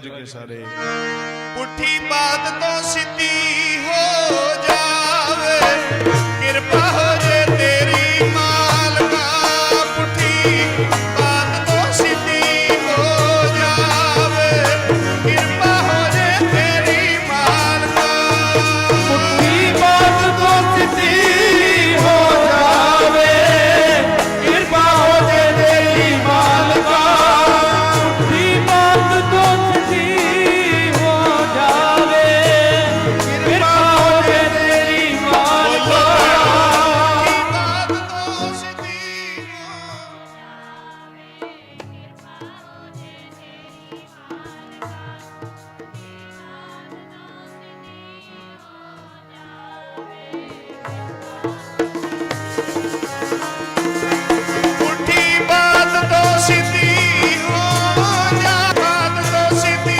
ਕੇ ਸਾਰੇ। ਪੁੱਠੀ ਬਾਤ ਤੋਂ ਸਿੱਧੀ Amen.